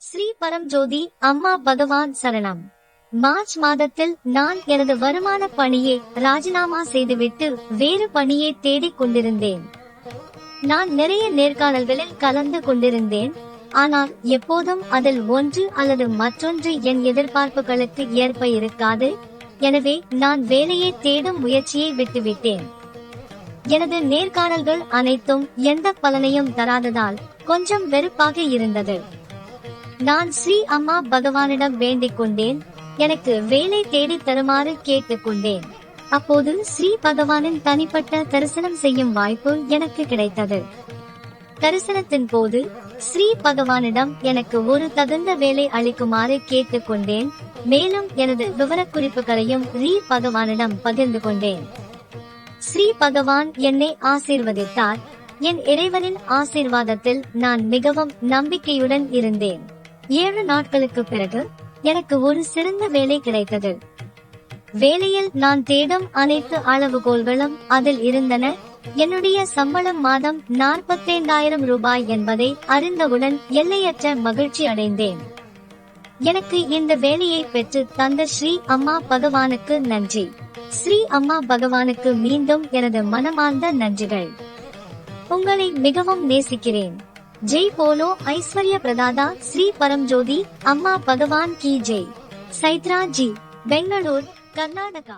ஸ்ரீ பரம்ஜோதி அம்மா பகவான் சரணம். மார்ச் மாதத்தில் நான் எனது வருமான பணியை ராஜினாமா செய்துவிட்டு வேறு பணியை தேடிக் கொண்டிருந்தேன். நான் நிறைய நேர்காணல்களில் கலந்து கொண்டிருந்தேன். ஆனால் எப்போதும் அதில் ஒன்று அல்லது மற்றொன்று என் எதிர்பார்ப்புகளுக்கு ஏற்ப இருக்காது. எனவே நான் வேலையை தேடும் முயற்சியை விட்டுவிட்டேன். எனது நேர்காணல்கள் அனைத்தும் எந்த பலனையும் தராததால் கொஞ்சம் வெறுப்பாக இருந்தது. நான் ஸ்ரீ அம்மா பகவானிடம் வேண்டிக் கொண்டேன். எனக்கு வேலை தேடி தருமாறு கேட்டுக்கொண்டேன் அப்போது ஸ்ரீ பகவானின் தனிப்பட்ட தரிசனம் செய்யும் வாய்ப்பு எனக்கு கிடைத்தது. தரிசனத்தின் போது ஸ்ரீ பகவானிடம் எனக்கு ஒரு தகுந்த வேலை அளிக்குமாறு கேட்டுக்கொண்டேன் மேலும் எனது விவரக்குறிப்புகளையும் ஸ்ரீ பகவானிடம் பகிர்ந்து கொண்டேன். ஸ்ரீ பகவான் என்னை ஆசீர்வதித்தார். என் இறைவனின் ஆசீர்வாதத்தில் நான் மிகவும் நம்பிக்கையுடன் இருந்தேன். ஏழு நாட்களுக்கு பிறகு எனக்கு ஒரு சிறந்த வேலை கிடைத்தது. வேலையில் நான் தேடும் அனைத்து அளவுகோல்களும் அதில் இருந்தன. என்னுடைய சம்பளம் மாதம் நாற்பத்தைந்தாயிரம் ரூபாய் என்பதை அறிந்தவுடன் எல்லையற்ற மகிழ்ச்சி அடைந்தேன். எனக்கு இந்த வேலையை பெற்று தந்த ஸ்ரீ அம்மா பகவானுக்கு நன்றி. ஸ்ரீ அம்மா பகவானுக்கு மீண்டும் எனது மனமார்ந்த நன்றிகள். உங்களை மிகவும் நேசிக்கிறேன். ஜெய் போலோ ஐஸ்வர்ய பிரதாதா ஸ்ரீ பரம்ஜோதி அம்மா பகவான் கி ஜெய். சைத்ரா ஜி பெங்களூர் கர்நாடகா.